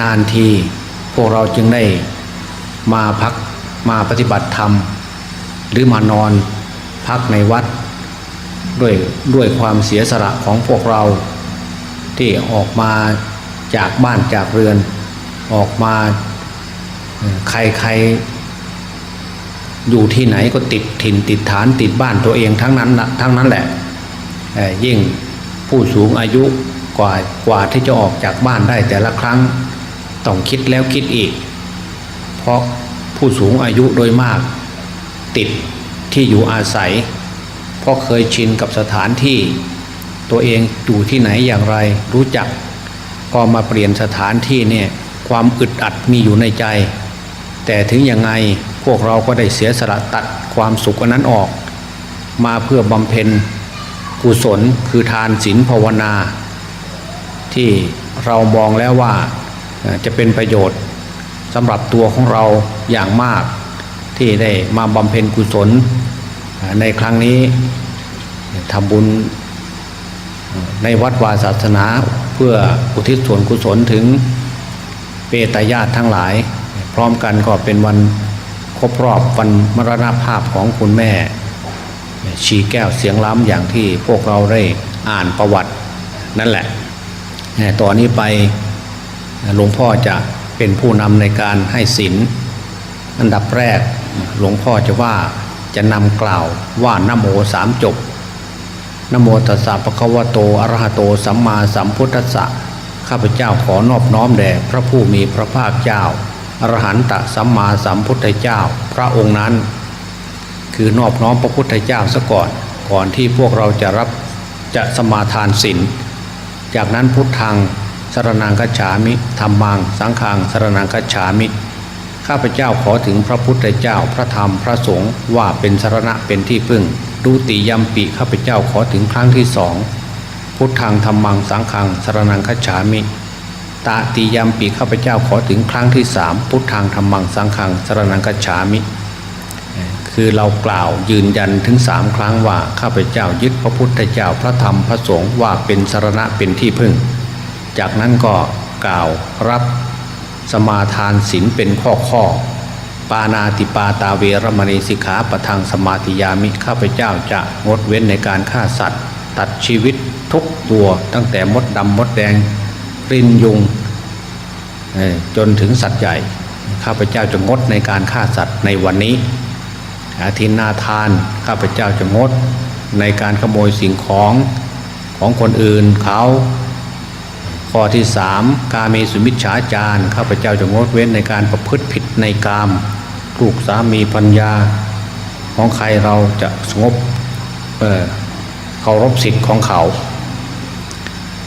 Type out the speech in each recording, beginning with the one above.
นานที พวกเราจึงได้มาพักมาปฏิบัติธรรม หรือมานอนพักในวัด ด้วยด้วยความเสียสละของพวกเรา ที่ออกมาจากบ้านจากเรือน ออกมาใครใครอยู่ที่ไหนก็ติดถิ่นติดฐานติดบ้านตัวเองทั้งนั้นทั้งนั้นแหละยิ่งผู้สูงอายุกว่ากว่าที่จะออกจากบ้านได้แต่ละครั้ง ต้องคิดแล้วคิดอีก เพราะผู้สูงอายุโดยมาก ติดที่อยู่อาศัย เพราะเคยชินกับสถานที่ ตัวเองอยู่ที่ไหนอย่างไรรู้จัก พอมาเปลี่ยนสถานที่เนี่ยความอึดอัดมีอยู่ในใจ แต่ถึงยังไงพวกเราก็ได้เสียสละตัดความสุขอนั้นออก มาเพื่อบำเพ็ญกุศลคือทานศีลภาวนา ที่เรามองแล้วว่า จะเป็นประโยชน์สำหรับตัวของเราอย่างมาก ที่ได้มาบำเพ็ญกุศลในครั้งนี้ทำบุญในวัดวาศาสนาเพื่ออุทิศส่วนกุศลถึงเปตญาติทั้งหลาย พร้อมกันก็เป็นวันครบรอบวันมรณภาพของคุณแม่ ชีแก้วเสียงล้ำอย่างที่พวกเราได้อ่านประวัตินั่นแหละต่อนนี้ไป หลวงพ่อจะเป็นผู้นำในการให้ศีลอันดับแรกหลวงพ่อจะว่าจะนำกล่าวว่านโมสามจบนโมตัสสะปะคะวะโตอะระหะโตสัมมาสัมพุทธัสสะข้าพเจ้าขอนอบน้อมแด่พระผู้มีพระภาคเจ้าอรหันตสัมมาสัมพุทธเจ้า พระองค์นั้น คือนอบน้อมพระพุทธเจ้าซะก่อนก่อนที่พวกเราจะรับจะสมาทานศีลจากนั้นพุทธัง สรนังกัจฉามิธรรมัง สังฆังสรนังกัจฉามิ ข้าพเจ้าขอถึงพระพุทธเจ้าพระธรรมพระสงฆ์ว่าเป็นสรณะเป็นที่พึ่งดูติยมปีข้าพเจ้าขอถึงครั้งที่สองพุทธังธรรมังสังฆังสรนังคัจฉามิ ตาติยมปีข้าพเจ้าขอถึงครั้งที่สามพุทธังธรรมังสังฆังสรนังคัจฉามิ คือเรากล่าวยืนยันถึงสามครั้งว่าข้าพเจ้ายึดพระพุทธเจ้าพระธรรมพระสงฆ์ว่าเป็นสรณะเป็นที่พึ่ง จากนั้นก็กล่าวรับสมาทานศีลเป็นข้อข้อ ปานาติปาตาเวรมณีสิกขาประทังสมาธิยามิข้าพเจ้าจะงดเว้นในการฆ่าสัตว์ ตัดชีวิตทุกตัวตั้งแต่มดดำมดแดงรินยุงจนถึงสัตว์ใหญ่ ข้าพเจ้าจะงดในการฆ่าสัตว์ในวันนี้อาทินนาทานข้าพเจ้าจะงดในการขโมยสิ่งของของคนอื่นเขา ข้อที่สามกาเมสุมิชฌาจารข้าพเจ้าจะงดเว้นในการประพฤติผิดในกามลูกสามีปัญญาของใครเราจะสงบเเคารพสิทธิ์ของเขา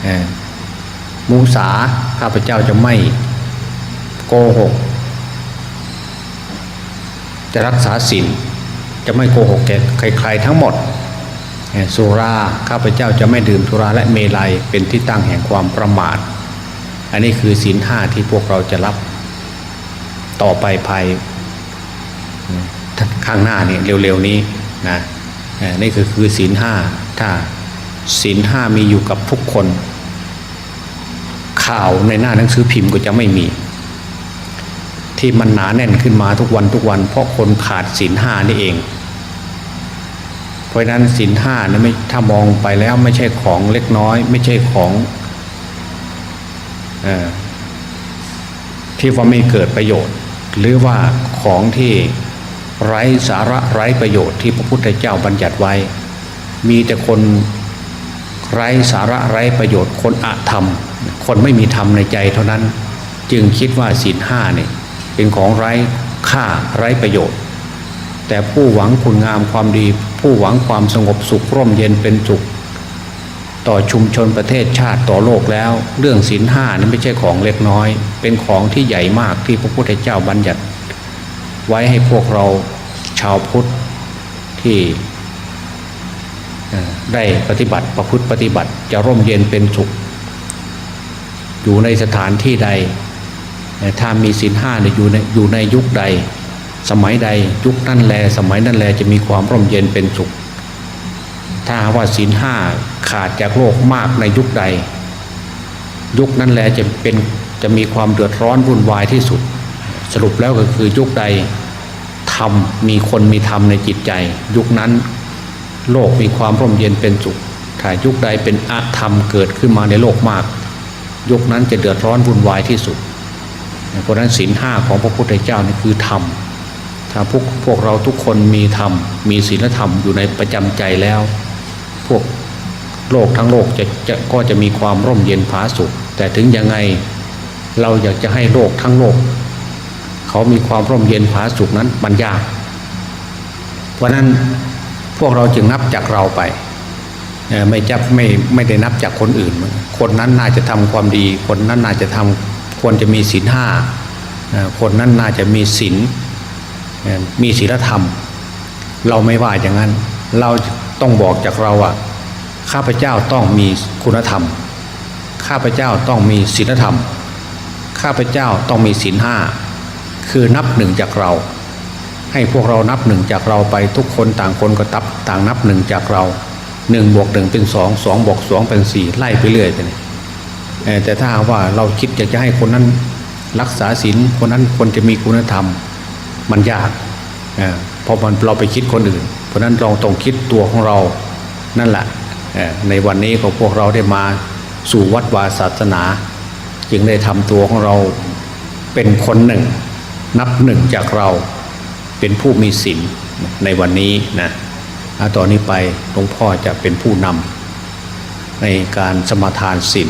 เมูสาข้าพเจ้าจะไม่โกหก จะรักษาศีลจะไม่โกหกแก่ใครๆทั้งหมด สุราข้าพเจ้าจะไม่ดื่มสุราและเมลัยเป็นที่ตั้งแห่งความประมาท อันนี้คือศีลห้าที่พวกเราจะรับต่อไปภายข้างหน้านี่เร็วๆนี้นะนี่คือคือศีลห้าถ้าศีลห้ามีอยู่กับทุกคน ข่าวในหน้าหนังสือพิมพ์ก็จะไม่มี ที่มันหนาแน่นขึ้นมาทุกวันทุกวัน เพราะคนขาดศีลห้านี่เอง เพราะนั้นศีลห้านะไม่ถ้ามองไปแล้วไม่ใช่ของเล็กน้อย ไม่ใช่ของออที่ว่าไม่เกิดประโยชน์ หรือว่าของที่ไร้สาระไร้ประโยชน์ที่พระพุทธเจ้าบัญญัติไว้ มีแต่คนไร้สาระไร้ประโยชน์ คนอาธรรม คนไม่มีธรรมในใจเท่านั้น จึงคิดว่าศีลห้าเนี่ยเป็นของไร้ค่าไร้ประโยชน์ แต่ผู้หวังคุณงามความดี ผู้หวังความสงบสุขร่มเย็นเป็นสุข ต่อชุมชนประเทศชาติต่อโลกแล้ว เรื่องศีลห้านั้นไม่ใช่ของเล็กน้อย เป็นของที่ใหญ่มากที่พระพุทธเจ้าบัญญัติ ไว้ให้พวกเราชาวพุทธที่ได้ปฏิบัติประพฤติปฏิบัติจะร่มเย็นเป็นสุข อยู่ในสถานที่ใดถ้ามีศีลห้าเนี่ยอยู่ในอยู่ในยุคใด สมัยใดยุคนั่นแล สมัยนั่นแลจะมีความร่มเย็นเป็นสุข ถ้าว่าศีลห้าขาดจากโลกมากในยุคใด ยุคนั้นแลจะเป็นจะมีความเดือดร้อนวุ่นวายที่สุด สรุปแล้วก็คือยุคใดธรรมมีคนมีธรรมในจิตใจ ยุคนั้นโลกมีความร่มเย็นเป็นสุขถ้ายุคใดเป็นอธรรมเกิดขึ้นมาในโลกมาก ยุคนั้นจะเดือดร้อนวุ่นวายที่สุดเพราะนั้นศีลห้าของพระพุทธเจ้านี่คือธรรม พวกพวกเราทุกคนมีธรรม มีศีลธรรมอยู่ในประจำใจแล้ว พวกโลกทั้งโลกจะจะก็จะมีความร่มเย็นผาสุข แต่ถึงยังไงเราอยากจะให้โลกทั้งโลก เขามีความร่มเย็นผาสุขนั้นมันยาก เพราะนั้นพวกเราจึงนับจากเราไปไม่จับไม่ไม่ได้นับจากคนอื่น คนนั้นน่าจะทำความดี คนนั้นน่าจะทำควรจะมีศีลห้าคนนั้นน่าจะมีศีล มีศีลธรรม เราไม่ว่าอย่างนั้น เราต้องบอกจากเราว่าข้าพเจ้าต้องมีคุณธรรม ข้าพเจ้าต้องมีศีลธรรม ข้าพเจ้าต้องมีศีลห้าคือนับหนึ่งจากเรา ให้พวกเรานับหนึ่งจากเราไปทุกคนต่างคนก็ตับต่างนับหนึ่งจากเราหนึ่งบวกหนึ่งเป็นสองสองบวกสองเป็นสี่ไล่ไปเรื่อยไปเลยเอ่อแต่ถ้าว่าเราคิดอยากจะให้คนนั้นรักษาศีลคนนั้นคนจะมีคุณธรรม มันยากเอ่อเพราะมันเราไปคิดคนอื่น เพราะนั้นเราต้องคิดตัวของเรานั่นแหละอ่อในวันนี้ของพวกเราได้มาสู่วัดวาศาสนา จึงได้ทำตัวของเราเป็นคนหนึ่ง นับหนึ่งจากเราเป็นผู้มีศีลในวันนี้นะอะต่อนนี้ไปหลวงพ่อจะเป็นผู้นำในการสมาทานศีล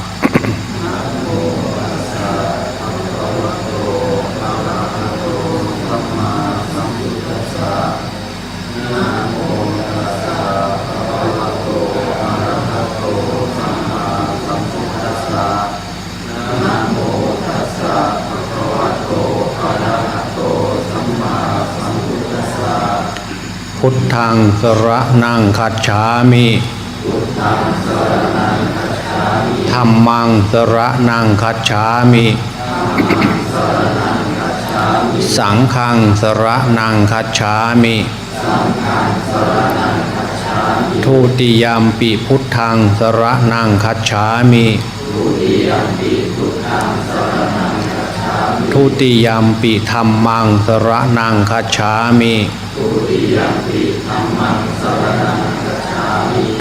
พุทธังสระนังคัจฉามิธรรมังสระนังคัจฉามิ สังฆังสระนังคัจฉามิทุติยามปีพุทธังสระนังคัจฉามิทุติยามปีธรรมังสระนังคัจฉามิ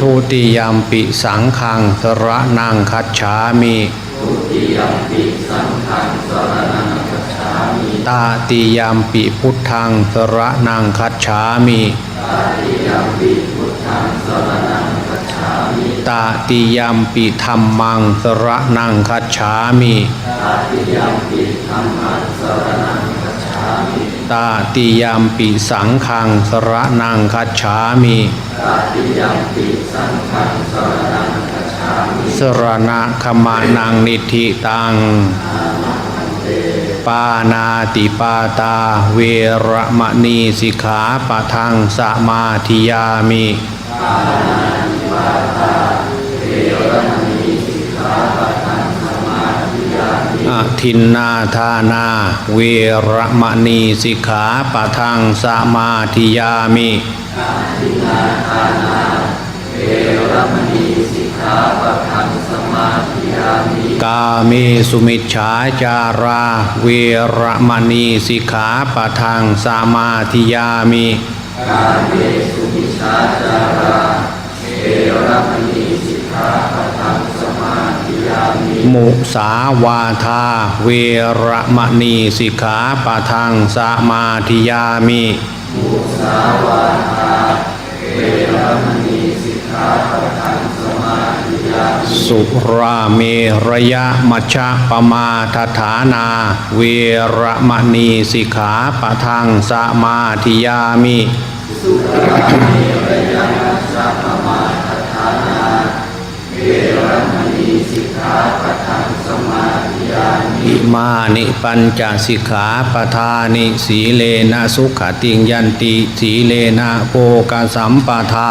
ทุติยามปิสังขังสระนังคัจฉามิตาติยามปิพุทธังสระนังคัจฉามิตาติยามปิธรรมังสระนังคัจฉามิตาติยามปิสังขังสระนังคัจฉามิสรณะขมานังนิธิตังปานาติปาตา เวระมณีสิกขาปะทังสมาธิยามิอ ทินนาธานา เวรมณีสิกขาปะทังสมาธิยามิทินนาธานา เวรมณีสิกขาปะทังสมาธิยามิ กาเมสุมิชฌาจารา เวรมณีสิกขาปะทังสมาธิยามิกาเมสุมิชฌาจารา เวรมณีสิกขาปะทัง มุสาวาทา เวรมณีสิกขาปะทังสมาธิยามิมาทิยามิสุราเมระยะมัชฌะปมาทฐานา เวรมณีสิกขาปะทังสมาธิยามิสุราเมระยะมัชฌะปมาทฐานา เวรม อิมานิปัญจสิกขาปทานิสีเลนะสุขติงยันติสีเลนะโภกสัมปทา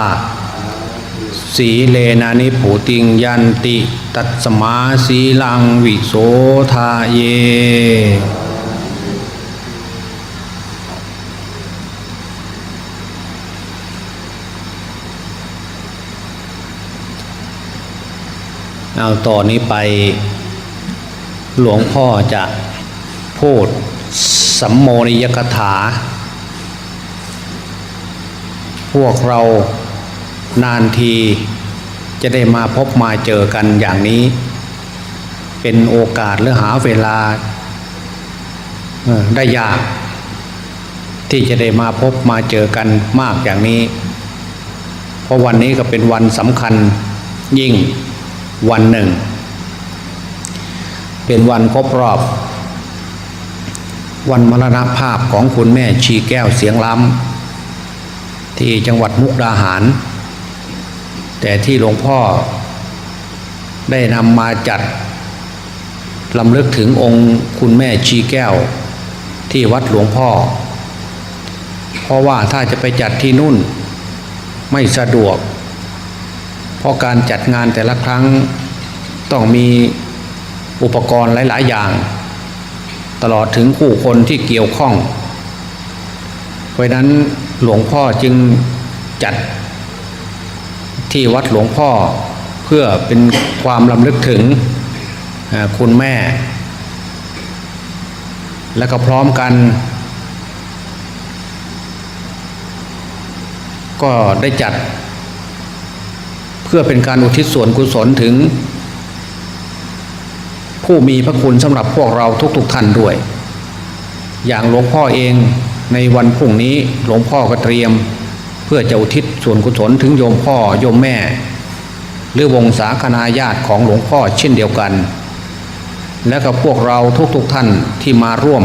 สีเลนานิผูติงยันติ ตัตสมาสีลังวิโสทาเย เอาต่อนนี้ไปหลวงพ่อจะพูดสัมโมนิยกถา พวกเรานานทีจะได้มาพบมาเจอกันอย่างนี้ เป็นโอกาสหรือหาเวลาได้ยาก ที่จะได้มาพบมาเจอกันมากอย่างนี้ เพราะวันนี้ก็เป็นวันสำคัญยิ่ง วันหนึ่ง เป็นวันครบรอบ วันมรณภาพของคุณแม่ชีแก้วเสียงล้ำที่จังหวัดมุกดาหาร แต่ที่หลวงพ่อได้นำมาจัดลำลึกถึงองค์คุณแม่ชีแก้ว ที่วัดหลวงพ่อ เพราะว่าถ้าจะไปจัดที่นู่น ไม่สะดวก เพราะการจัดงานแต่ละครั้งต้องมีอุปกรณ์หลาย ๆ อย่าง ตลอดถึงผู้คนที่เกี่ยวข้อง เพราะนั้นหลวงพ่อจึงจัดที่วัดหลวงพ่อเพื่อเป็นความลำลึกถึงคุณแม่ และก็พร้อมกัน ก็ได้จัด พื่อเป็นการอุทิศส่วนกุศลถึง ผู้มีพระคุณสำหรับพวกเราทุกๆท่านด้วย อย่างหลวงพ่อเองในวันพรุ่งนี้หลวงพ่อก็เตรียม เพื่อจะอุทิศส่วนกุศลถึงโยมพ่อโยมแม่ หรือวงศาคณาญาติของหลวงพ่อเช่นเดียวกัน และกับพวกเราทุกๆท่านที่มาร่วม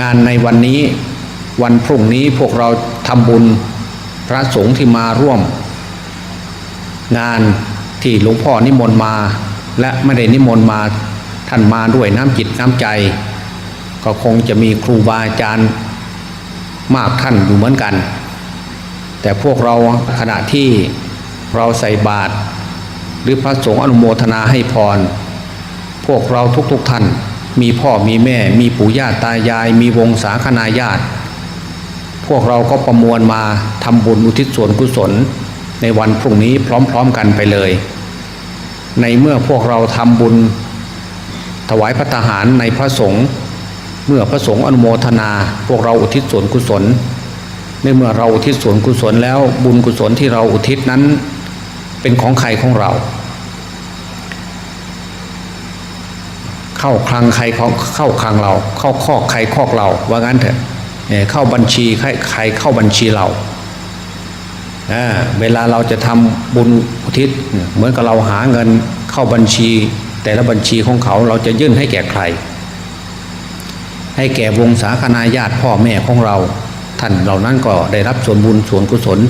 งานในวันนี้วันพรุ่งนี้พวกเราทำบุญพระสงฆ์ที่มาร่วม งานที่หลวงพ่อนิมนต์มา และไม่ได้นิมนต์มาท่านมาด้วยน้ำจิตน้ำใจ ก็คงจะมีครูบาอาจารย์มากท่านอยู่เหมือนกัน แต่พวกเราขณะที่เราใส่บาตรหรือพระสงฆ์อนุโมทนาให้พร พวกเราทุกๆทท่าน มีพ่อมีแม่ มีปู่ย่าตายาย มีวงศาคณาญาติ พวกเราก็ประมวลมาทำบุญอุทิศส่วนกุศล ในวันพรุ่งนี้พร้อมๆกันไปเลย ในเมื่อพวกเราทำบุญ ถวายพระทหารในพระสงฆ์เมื่อพระสงฆ์อนุโมทนา พวกเราอุทิศส่วนกุศล ในเมื่อเราอุทิศส่วนกุศลแล้วบุญกุศลที่เราอุทิศนั้นเป็นของใครของเรา เข้าคลังใครของเข้าคลังเรา เข้าคอกใครคอกเราว่างั้นเถอะเข้าบัญชีใครใครเข้าบัญชีเรา เวลาเราจะทำบุญอุทิศเหมือนกับเราหาเงินเข้าบัญชี แต่ละบัญชีของเขาเราจะยื่นให้แก่ใคร ให้แก่วงศาคณาญาติพ่อแม่ของเรา ท่านเหล่านั้นก็ได้รับส่วนบุญส่วนกุศล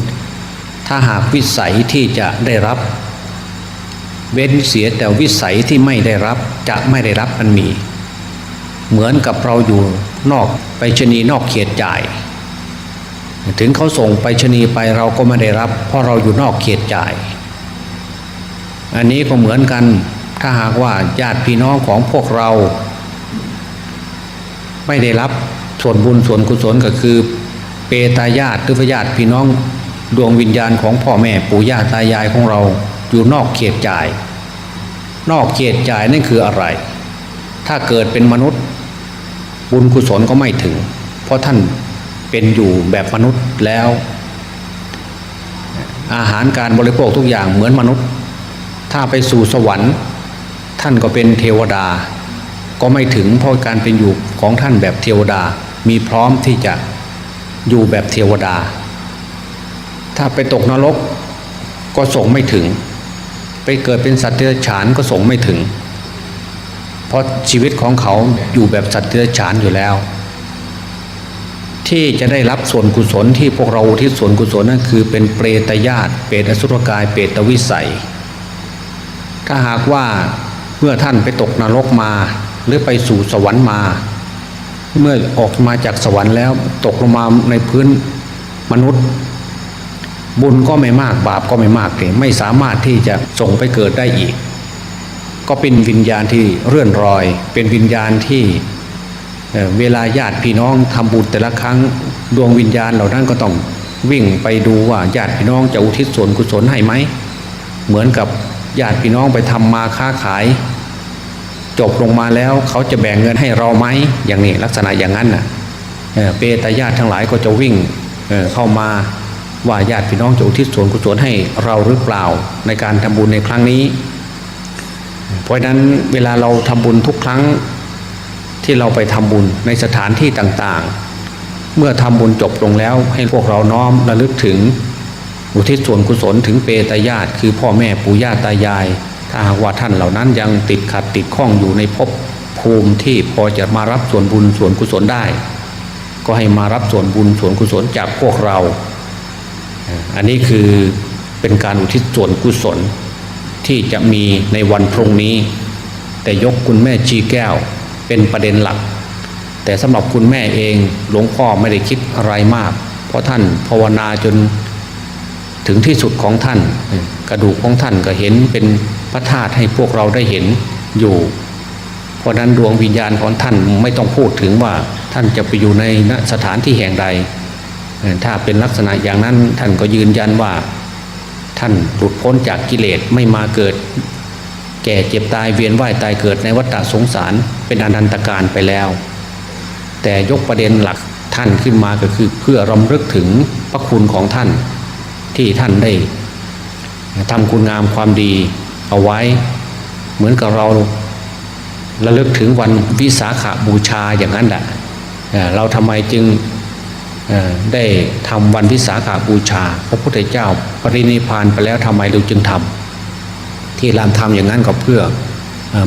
ถ้าหากวิสัยที่จะได้รับ เว้นเสียแต่วิสัยที่ไม่ได้รับจะไม่ได้รับมันมี เหมือนกับเราอยู่นอกไปชนีนอกเขตจ่าย ถึงเขาส่งไปชนีไปเราก็ไม่ได้รับ เพราะเราอยู่นอกเขตจ่าย อันนี้ก็เหมือนกันถ้าหากว่าญาติพี่น้องของพวกเรา ไม่ได้รับส่วนบุญส่วนกุศลก็คือ เปตายาติหรือพญาติพี่น้องดวงวิญญาณของพ่อแม่ปู่ย่าตายายของเราอยู่นอกเขตจ่าย นอกเขตจ่ายนั่นคืออะไร ถ้าเกิดเป็นมนุษย์ บุญกุศลก็ไม่ถึง เพราะท่าน เป็นอยู่แบบมนุษย์แล้ว อาหารการบริโภคทุกอย่างเหมือนมนุษย์ ถ้าไปสู่สวรรค์ ท่านก็เป็นเทวดา ก็ไม่ถึงเพราะการเป็นอยู่ของท่านแบบเทวดามีพร้อมที่จะอยู่แบบเทวดา ถ้าไปตกนรกก็ส่งไม่ถึง ไปเกิดเป็นสัตว์เดรัจฉานก็ส่งไม่ถึง เพราะชีวิตของเขาอยู่แบบสัตว์เดรัจฉานอยู่แล้ว ที่จะได้รับส่วนกุศลที่พวกเราอุที่ส่วนกุศลนั่นคือเป็นเปรตญาติเปรตอสุรกายเปรตวิสัย ถ้าหากว่าเมื่อท่านไปตกนรกมาหรือไปสู่สวรรค์มา เมื่อออกมาจากสวรรค์แล้วตกลงมาในพื้นมนุษย์ บุญก็ไม่มากบาปก็ไม่มากเลยไม่สามารถที่จะส่งไปเกิดได้อีก ก็เป็นวิญญาณที่เรื่อนรอย เป็นวิญญาณที่ เวลาญาติพี่น้องทำบุญแต่ละครั้งดวงวิญญาณเหล่านั้นก็ต้องวิ่งไปดูว่าญาติพี่น้องจะอุทิศส่วนกุศลให้ไหม เหมือนกับญาติพี่น้องไปทำมาค้าขาย จบลงมาแล้วเขาจะแบ่งเงินให้เราไหมอย่างนี้ลักษณะอย่างนั้นน่ะเอ่อเปตญาติทั้งหลายก็จะวิ่งเเข้ามาว่าญาติพี่น้องจะอุทิศส่วนกุศลให้เราหรือเปล่าในการทำบุญในครั้งนี้ เพราะฉะนั้นเวลาเราทำบุญทุกครั้ง ที่เราไปทำบุญในสถานที่ต่างๆ เมื่อทำบุญจบลงแล้วให้พวกเราน้อมระลึกถึง อุทิศส่วนกุศลถึงเปตญาติ คือพ่อแม่ปู่ย่าตายาย ถ้าหากว่าท่านเหล่านั้นยังติดขัดติดข้องอยู่ในภพภูมิที่พอจะมารับส่วนบุญส่วนกุศลได้ ก็ให้มารับส่วนบุญส่วนกุศลจากพวกเรา อันนี้คือเป็นการอุทิศส่วนกุศลที่จะมีในวันพรุ่งนี้ แต่ยกคุณแม่ชีแก้ว เป็นประเด็นหลัก แต่สำหรับคุณแม่เองหลวงพ่อไม่ได้คิดอะไรมาก เพราะท่านภาวนาจนถึงที่สุดของท่าน กระดูกของท่านก็เห็นเป็นพระธาตุให้พวกเราได้เห็นอยู่ เพราะนั้นดวงวิญญาณของท่านไม่ต้องพูดถึงว่าท่านจะไปอยู่ในสถานที่แห่งใด ถ้าเป็นลักษณะอย่างนั้นท่านก็ยืนยันว่า ท่านหลุดพ้นจากกิเลสไม่มาเกิด แก่เจ็บตายเวียนว่ายตายเกิดในวัฏสงสารเป็นอนันตการไปแล้ว แต่ยกประเด็นหลักท่านขึ้นมาก็คือเพื่อรำลึกถึงพระคุณของท่านที่ท่านได้ทำคุณงามความดีเอาไว้ เหมือนกับเราระลึกถึงวันวิสาขาบูชาอย่างนั้นแหละเราทำไมจึงได้ทำวันวิสาขาบูชา พระพุทธเจ้าปรินิพานไปแล้วทำไมเราจึงทำ ที่เราทำอย่างนั้นก็เพื่อ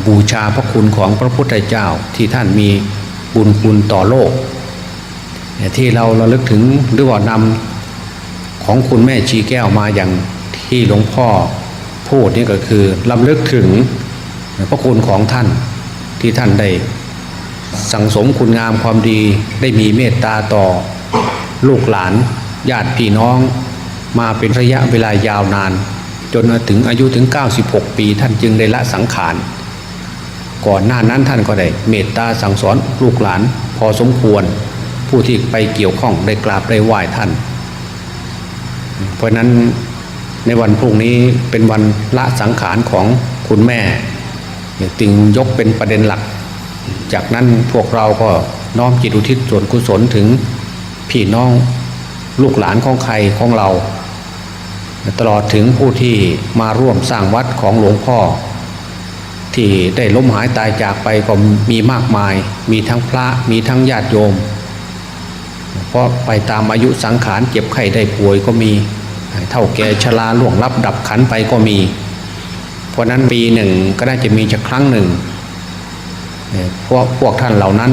บูชาพระคุณของพระพุทธเจ้าที่ท่านมีบุญคุณต่อโลก ที่เราระลึกถึงหรือว่านำของคุณแม่ชีแก้วมาอย่างที่หลวงพ่อพูดนี่ก็คือลำลึกถึงพระคุณของท่านที่ท่านได้สั่งสมคุณงามความดีได้มีเมตตาต่อลูกหลานญาติพี่น้องมาเป็นระยะเวลายาวนาน จนถึงอายุถึง 96 ปี ท่านจึงได้ละสังขาร ก่อนหน้านั้นท่านก็ได้เมตตาสั่งสอนลูกหลาน พอสมควร ผู้ที่ไปเกี่ยวข้องได้กราบได้ไหว้ท่าน เพราะฉะนั้นในวันพรุ่งนี้เป็นวันละสังขารของคุณแม่จึงยกเป็นประเด็นหลัก จากนั้นพวกเราก็น้อมจิตอุทิศส่วนกุศลถึงพี่น้องลูกหลานของใครของเรา ตลอดถึงผู้ที่มาร่วมสร้างวัดของหลวงพ่อ ที่ได้ล้มหายตายจากไปก็มีมากมาย มีทั้งพระมีทั้งญาติโยม เพราะไปตามอายุสังขารเจ็บไข้ได้ป่วยก็มีเท่าแก่ชราล่วงลับดับขันไปก็มี เพราะนั้นปีหนึ่งก็น่าจะมีจะครั้งหนึ่งพวกพวกท่านเหล่านั้น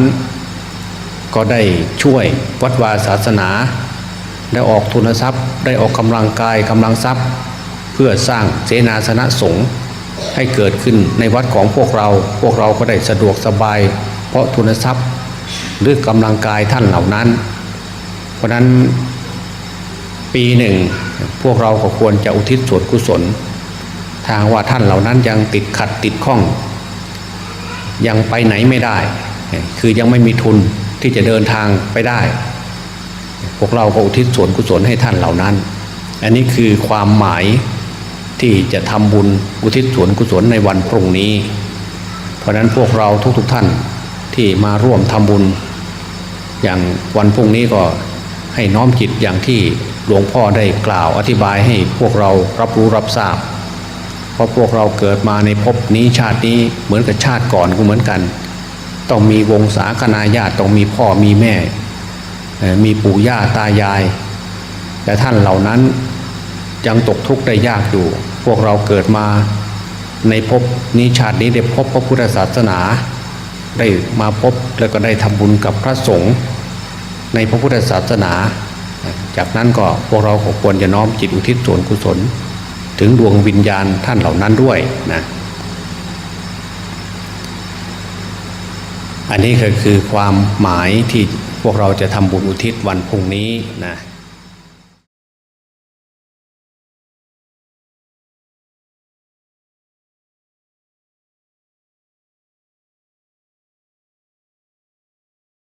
ก็ได้ช่วยวัดวาศาสนา ได้ออกทุนทรัพย์ ได้ออกกำลังกายกำลังทรัพย์ เพื่อสร้างเสนาสนะสงฆ์ให้เกิดขึ้นในวัดของพวกเรา พวกเราก็ได้สะดวกสบาย เพราะทุนทรัพย์หรือกำลังกายท่านเหล่านั้น เพราะนั้นปีหนึ่งพวกเราก็ควรจะอุทิศส่วนกุศลทางว่าท่านเหล่านั้นยังติดขัดติดข้อง ยังไปไหนไม่ได้ คือยังไม่มีทุนที่จะเดินทางไปได้ พวกเราก็อุทิศส่วนกุศลให้ท่านเหล่านั้น อันนี้คือความหมายที่จะทำบุญอุทิศส่วนกุศลในวันพรุ่งนี้ เพราะฉะนั้นพวกเราทุกๆทท่านที่มาร่วมทำบุญ อย่างวันพรุ่งนี้ก็ให้น้อมจิตอย่างที่หลวงพ่อได้กล่าวอธิบายให้พวกเรารับรู้รับทราบ เพราะพวกเราเกิดมาในภพนี้ชาตินี้เหมือนกับชาติก่อนก็เหมือนกัน ต้องมีวงศาคณาญาติต้องมีพ่อมีแม่ มีปู่ย่าตายาย แต่ท่านเหล่านั้นยังตกทุกข์ได้ยากอยู่ พวกเราเกิดมาในภพนี้ชาตินี้ได้พบพระพุทธศาสนา ได้มาพบแล้วก็ได้ทำบุญกับพระสงฆ์ในพระพุทธศาสนา จากนั้นก็พวกเราควรจะน้อมจิตอุทิศส่วนกุศล ถึงดวงวิญญาณท่านเหล่านั้นด้วยนะ อันนี้ก็คือความหมายที่พวกเราจะทำบุญอุทิศวันพรุ่งนี้นะ